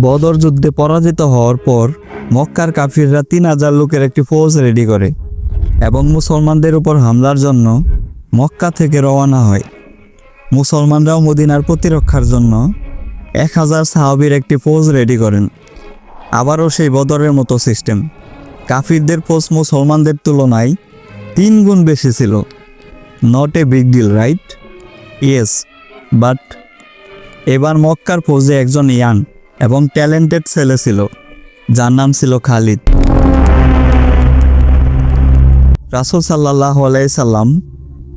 বদর যুদ্ধে পরাজিত হওয়ার পর মক্কার কাফিররা তিন হাজার লোকের একটি ফৌজ রেডি করে এবং মুসলমানদের উপর হামলার জন্য মক্কা থেকে রওনা হয়। মুসলমানরাও মদিনার প্রতিরক্ষার জন্য এক হাজার সাহাবির একটি ফৌজ রেডি করেন। আবারও সেই বদরের মতো সিস্টেম কাফিরদের ফৌজ মুসলমানদের তুলনায় তিন গুণ বেশি ছিল। Not a big deal right yes but এবার মক্কার ফৌজে একজন ইয়াং এবং ট্যালেন্টেড ছেলে ছিল, যার নাম ছিল খালিদ। রাসুল সাল্লাহ সাল্লাম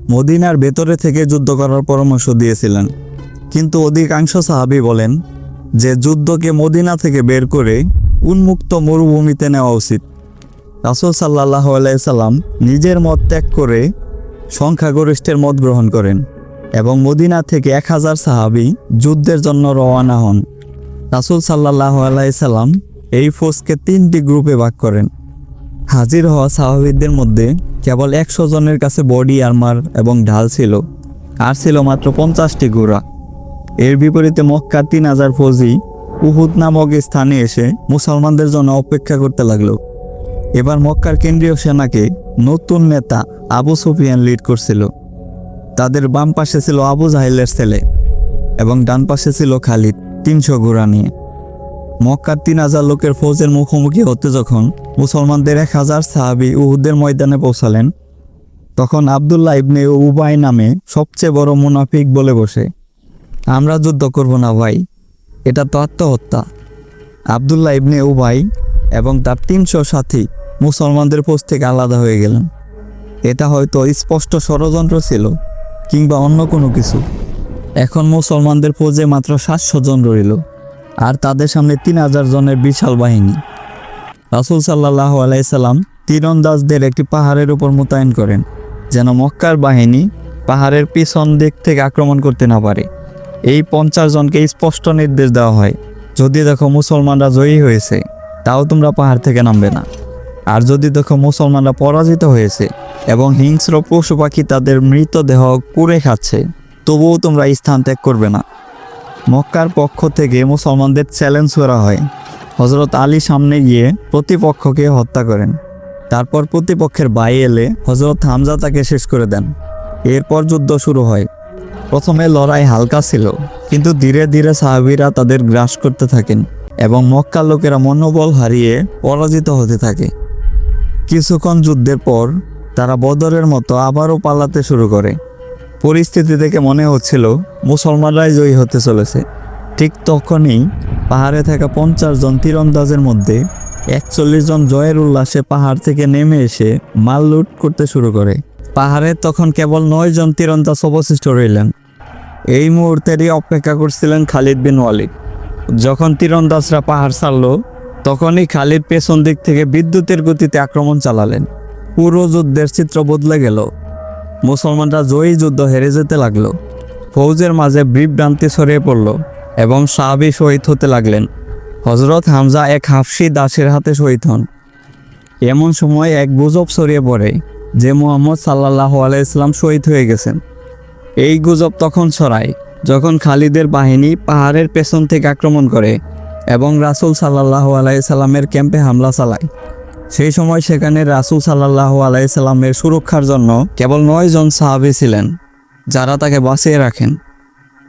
মদিনার ভেতরে থেকে যুদ্ধ করার পরামর্শ দিয়েছিলেন। কিন্তু অধিকাংশ সাহাবি বলেন যে যুদ্ধকে মদিনা থেকে বের করে উন্মুক্ত মরুভূমিতে নেওয়া উচিত। রাসুল সাল্লাহ সাল্লাম নিজের মত ত্যাগ করে সংখ্যাগরিষ্ঠের মত গ্রহণ করেন এবং মদিনা থেকে এক হাজার সাহাবি যুদ্ধের জন্য রওয়ানা হন। রাসুল সাল্লাহ সাল্লাম এই ফোর্সকে তিনটি গ্রুপে ভাগ করেন। হাজির হওয়া সাহাবিদের মধ্যে কেবল একশো জনের কাছে বডি, আর্মার এবং ঢাল ছিল, আর ছিল মাত্র পঞ্চাশটি ঘোড়া এর বিপরীতে মক্কার তিন হাজার ফৌজি উহুদ নামক স্থানে এসে মুসলমানদের জন্য অপেক্ষা করতে লাগল। এবার মক্কার কেন্দ্রীয় সেনাকে নতুন নেতা আবু সুফিয়ান লিড করছিল। তাদের বাম পাশে ছিল আবু জাহিলের ছেলে এবং ডান পাশে ছিল খালিদ। তিনশো ঘোড়া নিয়ে মক্কার তিন হাজার লোকের ফৌজের মুখোমুখি হতে যখন মুসলমানদের এক হাজার সাহাবি উহুদের ময়দানে পৌঁছালেন, তখন আবদুল্লাহ ইবনে উবাই নামে সবচেয়ে বড় মুনাফিক বলে বসে। আমরা যুদ্ধ করব না ভাই, এটা তো আত্মহত্যা। আবদুল্লাহ ইবনে উবাই এবং তার তিনশো সাথী মুসলমানদের পোস্ট থেকে আলাদা হয়ে গেলেন। এটা হয়তো স্পষ্ট ষড়যন্ত্র ছিল কিংবা অন্য কোনো কিছু। এখন মুসলমানদের ফৌজে মাত্র সাতশো জন রইল, আর তাদের সামনে তিন হাজার জনের বিশাল বাহিনী। রাসুল সাল্লাহ আলাইসাল্লাম তীরন্দাজদের একটি পাহাড়ের উপর মোতায়েন করেন, যেন মক্কার বাহিনী পাহাড়ের পিছন দিক থেকে আক্রমণ করতে না পারে। এই পঞ্চাশ জনকে স্পষ্ট নির্দেশ দেওয়া হয়, যদি দেখো মুসলমানরা জয়ী হয়েছে, তাও তোমরা পাহাড় থেকে নামবে না। আর যদি দেখো মুসলমানরা পরাজিত হয়েছে এবং হিংস্র পশু পাখি তাদের মৃতদেহ কুড়ে খাচ্ছে তবুও তোমরা স্থান ত্যাগ করবে না। মক্কার পক্ষ থেকে মুসলমানদের চ্যালেঞ্জ করা হয়। হজরত আলী সামনে গিয়ে প্রতিপক্ষকে হত্যা করেন। তারপর প্রতিপক্ষের বাই এলে হজরত হামজা তাকে শেষ করে দেন। এরপর যুদ্ধ শুরু হয়। প্রথমে লড়াই হালকা ছিল, কিন্তু ধীরে ধীরে সাহাবিরা তাদের গ্রাস করতে থাকেন এবং মক্কার লোকেরা মনোবল হারিয়ে পরাজিত হতে থাকে। কিছুক্ষণ যুদ্ধের পর তারা বদরের মতো আবারও পালাতে শুরু করে। পরিস্থিতি থেকে মনে হচ্ছিল মুসলমানরাই জয়ী হতে চলেছে। ঠিক তখনই পাহাড়ে থাকা পঞ্চাশ জন তীরন্দাজের মধ্যে একচল্লিশ জন জয়ের উল্লাসে পাহাড় থেকে নেমে এসে মাল লুট করতে শুরু করে। পাহাড়ে তখন কেবল নয় জন তীরন্দাজ অবশিষ্ট রইলেন। এই মুহূর্তেরই অপেক্ষা করছিলেন খালিদ বিন ওয়ালিদ। যখন তীরন্দাজরা পাহাড় ছাড়লো, তখনই খালিদ পেছন দিক থেকে বিদ্যুতের গতিতে আক্রমণ চালালেন। পুরো যুদ্ধের চিত্র বদলে গেল। মুসলমানরা জয়ী যুদ্ধ হেরে যেতে লাগল। ফৌজের মাঝে বিভ্রান্তি ছড়িয়ে পড়ল এবং সাহাবি শহীদ হতে লাগলেন। হজরত হামজা এক হাফসি দাসের হাতে শহীদ হন। এমন সময় এক গুজব ছড়িয়ে পড়ে যে মোহাম্মদ সাল্লাহ আলাইসলাম শহীদ হয়ে গেছেন। এই গুজব তখন ছড়ায় যখন খালিদের বাহিনী পাহাড়ের পেছন থেকে আক্রমণ করে এবং রাসুল সাল্লাহ আলাইসাল্লামের ক্যাম্পে হামলা চালায়। সেই সময় সেখানে রাসুল সাল্লাহ আলাইসাল্লামের সুরক্ষার জন্য কেবল নয় জন সাহাবি ছিলেন, যারা তাকে বাঁচিয়ে রাখেন।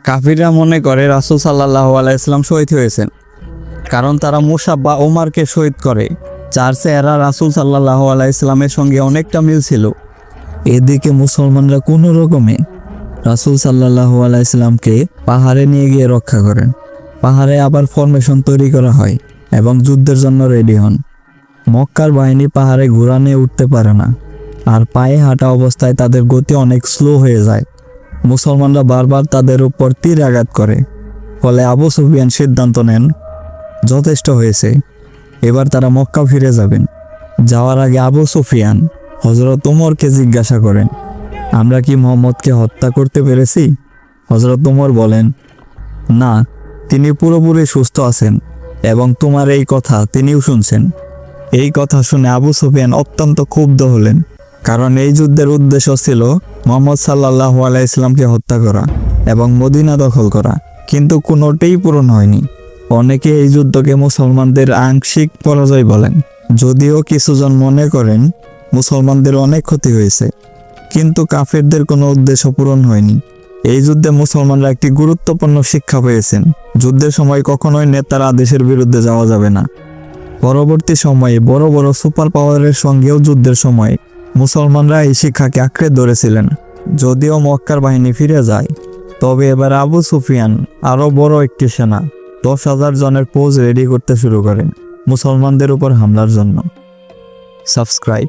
কাফিররা মনে করে রাসুল সাল্লাহ আলাইসাল্লাম শহীদ হয়েছেন, কারণ তারা মুসাব বা ওমারকে শহীদ করে, যার চেহারা রাসুল সাল্লাহ আলাইসাল্লামের সঙ্গে অনেকটা মিল ছিল। এদিকে মুসলমানরা কোনো রকমে রাসুল সাল্লাহ আলাইসাল্লামকে পাহাড়ে নিয়ে গিয়ে রক্ষা করেন। পাহাড়ে আবার ফরমেশন তৈরি করা হয় এবং যুদ্ধের জন্য রেডি হন। মক্কার বাহিনী পাহাড়ে ঘোড়া নিয়ে উঠতে পারে না। আর পায়ে হাঁটা অবস্থায় তাদের গতি অনেক স্লো হয়ে যায়। মুসলমানরা বারবার তাদের উপর তীর আঘাত করে। ফলে আবু সুফিয়ান সিদ্ধান্ত নেন, যথেষ্ট হয়েছে। এবার তারা মক্কা ফিরে যাবেন। যাওয়ার আগে আবু সুফিয়ান হজরত উমরকে জিজ্ঞাসা করেন, আমরা কি মোহাম্মদকে হত্যা করতে পেরেছি? হজরত উমর বলেন, না, তিনি পুরোপুরি সুস্থ আছেন এবং তোমার এই কথা তিনিও শুনছেন। এই কথা শুনে আবু সুফিয়ান অত্যন্ত ক্ষুব্ধ হলেন। কারণ এই যুদ্ধের উদ্দেশ্য ছিল মোহাম্মদ সাল্লাহ আলাইসলামকে হত্যা করা এবং মদিনা দখল করা। কিন্তু কোনোটাই পূরণ হয়নি। অনেকে এই যুদ্ধকে মুসলমানদের আংশিক পরাজয় বলেন। যদিও কিছুজন মনে করেন মুসলমানদের অনেক ক্ষতি হয়েছে। কিন্তু কাফেরদের কোনো উদ্দেশ্য পূরণ হয়নি। এই যুদ্ধে মুসলমানরা একটি গুরুত্বপূর্ণ শিক্ষা পেয়েছেন। যুদ্ধের সময় কখনোই নেতার আদেশের বিরুদ্ধে যাওয়া যাবে না। পরবর্তী সময়ে বড় বড় সুপার পাওয়ারের সঙ্গেও যুদ্ধের সময় মুসলমানরা এই শিক্ষাকে আঁকড়ে ধরেছিলেন। যদিও মক্কার বাহিনী ফিরে যায়, তবে এবার আবু সুফিয়ান আরও বড় একটি সেনা, দশ হাজার জনের পোজ রেডি করতে শুরু করেন মুসলমানদের উপর হামলার জন্য। সাবস্ক্রাইব।